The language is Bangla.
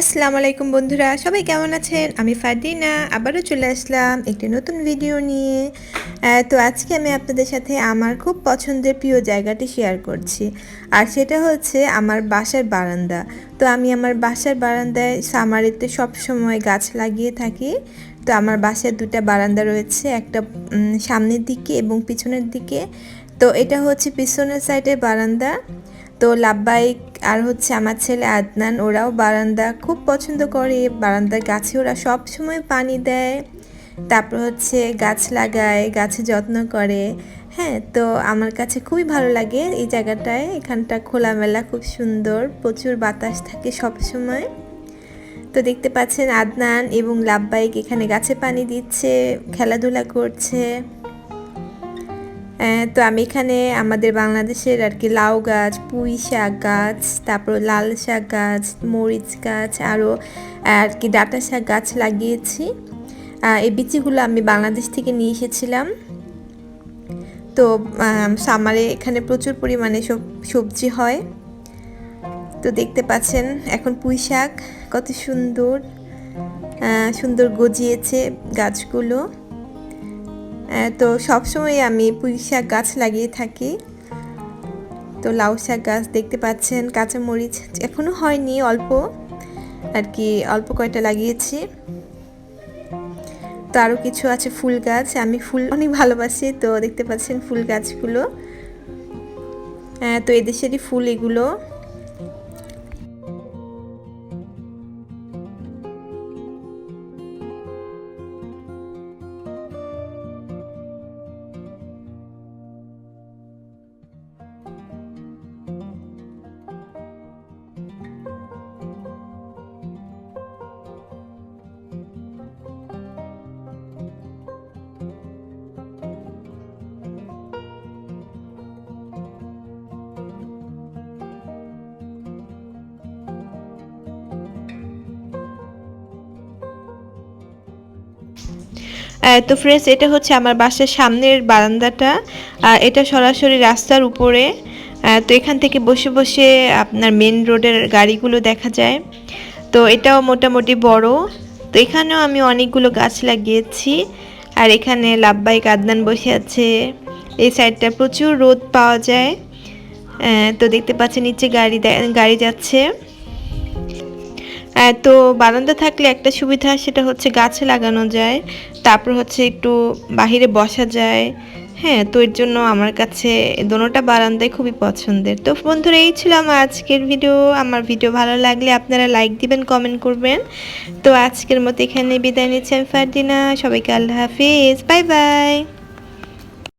আসসালামু আলাইকুম বন্ধুরা, সবাই কেমন আছেন? আমি ফারদিনা, আবারও চলে আসলাম একটি নতুন ভিডিও নিয়ে। তো আজকে আমি আপনাদের সাথে আমার খুব পছন্দের প্রিয় জায়গাটি শেয়ার করছি। আর সেটা হচ্ছে আমার বাসার বারান্দা। তো আমি আমার বাসার বারান্দায় সামারিতে সব সময় গাছ লাগিয়ে থাকি। তো আমার বাসায় দুটা বারান্দা রয়েছে, একটা সামনের দিকে এবং পিছনের দিকে। তো এটা হচ্ছে পিছনের সাইডের বারান্দা। তো লাভবাইক আর হচ্ছে আমার ছেলে আদনান, ওরাও বারান্দা খুব পছন্দ করে। বারান্দার গাছে ওরা সব সময় পানি দেয়। তারপর হচ্ছে গাছ লাগায়, গাছে যত্ন করে। হ্যাঁ তো আমার কাছে খুবই ভালো লাগে এই জায়গাটায়। এখানটা খোলামেলা, খুব সুন্দর, প্রচুর বাতাস থাকে সব সময়। তো দেখতে পাচ্ছেন আদনান এবং লাভবাইক এখানে গাছে পানি দিচ্ছে, খেলাধুলা করছে। তো আমি এখানে আমাদের বাংলাদেশের আর কি লাউ গাছ, পুঁই শাক গাছ, তারপর লাল শাক গাছ, মরিচ গাছ, আরও আর কি ডাটা শাক গাছ লাগিয়েছি। এই বিচিগুলো আমি বাংলাদেশ থেকে নিয়ে এসেছিলাম। তো সামারে এখানে প্রচুর পরিমাণে সব সবজি হয়। তো দেখতে পাচ্ছেন, এখন পুঁই শাক কত সুন্দর সুন্দর গজিয়েছে গাছগুলো। তো সবসময় আমি পুঁই শাক গাছ লাগিয়ে থাকি। তো লাউ শাক গাছ দেখতে পাচ্ছেন, কাঁচামরিচ এখনও হয়নি, অল্প আর কি অল্প কয়টা লাগিয়েছি। তো আরও কিছু আছে ফুল গাছ, আমি ফুল অনেক ভালোবাসি, তো দেখতে পাচ্ছেন ফুল গাছগুলো। তো এদেশেরই ফুল এগুলো। তো ফ্রেন্ডস এটা হচ্ছে আমার বাসার সামনের বারান্দাটা। এটা সরাসরি রাস্তার উপরে। তো এখান থেকে বসে বসে আপনার মেন রোডের গাড়িগুলো দেখা যায়। তো এটাও মোটামুটি বড়। তো এখানেও আমি অনেকগুলো গাছ লাগিয়েছি। আর এখানে লাভবাইক আদনান বসে আছে। এই সাইডটা প্রচুর রোদ পাওয়া যায়। তো দেখতে পাচ্ছেন নিচে গাড়ি গাড়ি যাচ্ছে। তো বারান্দা থাকলে একটা সুবিধা, সেটা হচ্ছে গাছ লাগানো যায়। তারপর হচ্ছে একটু বাহিরে বসা যায়। হ্যাঁ তো এর জন্য আমার কাছে দোনোটা বারান্দায় খুবই পছন্দের। তো বন্ধুরা, এই ছিল আমার আজকের ভিডিও আমার ভিডিও ভালো লাগলে আপনারা লাইক দিবেন কমেন্ট করবেন। তো আজকের মতো এখানে বিদায় নিচ্ছি আমি ফারদিনা। সবাইকে আল্লাহ হাফিজ। Bye bye.